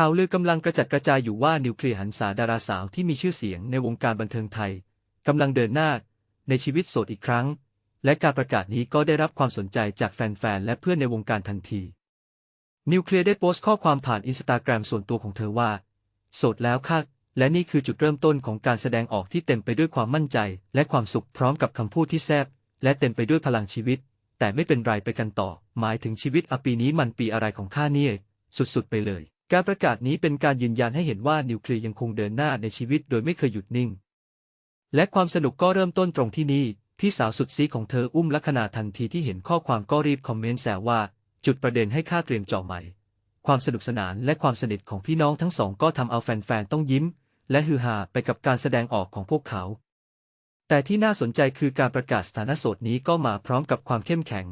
ข่าวลือกำลังกระจัดกระจายอยู่ว่านิวเคลียร์หันษาดาราสาวที่มีชื่อเสียงในวงการบันเทิงไทยกำลังเดินหน้าในชีวิตโสดอีกครั้ง และการประกาศนี้ก็ได้รับความสนใจจากแฟนๆ และเพื่อนในวงการทันที นิวเคลียร์ได้โพสต์ข้อความผ่านอินสตาแกรมส่วนตัวของเธอว่า โสดแล้วค่ะ และนี่คือจุดเริ่มต้นของการแสดงออกที่เต็มไปด้วยความมั่นใจ และความสุขพร้อมกับคำพูดที่แซบและเต็มไปด้วยพลังชีวิต แต่ไม่เป็นไรไปกันต่อ หมายถึงชีวิตอปีนี้มันปีอะไรของข้าเนี่ย สุดๆไปเลย การประกาศนี้เป็นการยืนยันให้เห็นว่านิวเคลียร์ยังคงเดินหน้าในชีวิตโดยไม่เคยหยุดนิ่ง และความสนุกก็เริ่มต้นตรงที่นี่ พี่สาวสุดซีของเธออุ้มลักษณาทันทีที่เห็นข้อความก็รีบคอมเมนต์แซวว่า จุดประเด็นให้ข้าเตรียมจ่อใหม่ ความสนุกสนานและความสนิทของพี่น้องทั้งสองก็ทำเอาแฟนๆต้องยิ้ม และฮือฮาไปกับการแสดงออกของพวกเขา แต่ที่น่าสนใจคือการประกาศสถานะโสดนี้ก็มาพร้อมกับความเข้มแข็ง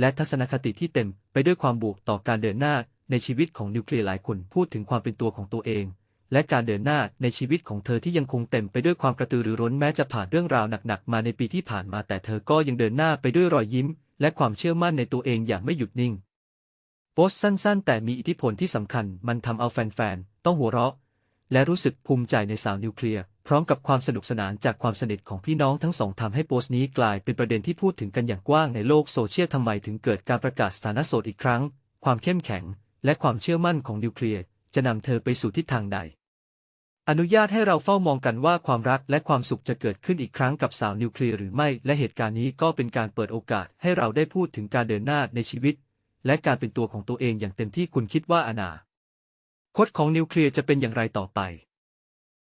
และทัศนคติที่เต็มไปด้วยความบวกต่อการเดินหน้า ในชีวิตของนิวเคลียร์หลายคนพูดถึงความเป็นตัวของตัวเอง และการเดินหน้าในชีวิตของเธอที่ยังคงเต็มไปด้วยความกระตือรือร้นแม้จะผ่านเรื่องราวหนักๆมาในปีที่ผ่านมาแต่เธอก็ยังเดินหน้าไปด้วยรอยยิ้ม และความเชื่อมั่นในตัวเองอย่างไม่หยุดนิ่ง โพสต์สั้นๆ แต่มีอิทธิพลที่สำคัญมันทำเอาแฟนๆต้องหัวเราะ และรู้สึกภูมิใจในสาวนิวเคลียร์พร้อมกับความสนุกสนานจากความสนิทของพี่น้องทั้งสองทำให้โพสต์นี้กลายเป็นประเด็นที่พูดถึงกันอย่างกว้างในโลกโซเชียลทำไมถึงเกิดการประกาศสถานะโสดอีกครั้ง ความเข้มแข็ง และความเชื่อมั่นของนิวเคลียร์จะนำเธอไปสู่ทิศทางใด อนุญาตให้เราเฝ้ามองกันว่าความรักและความสุขจะเกิดขึ้นอีกครั้งกับสาวนิวเคลียร์หรือไม่ และเหตุการณ์นี้ก็เป็นการเปิดโอกาสให้เราได้พูดถึงการเดินหน้าในชีวิต และการเป็นตัวของตัวเองอย่างเต็มที่คุณคิดว่าอนาคตของนิวเคลียร์จะเป็นอย่างไรต่อไป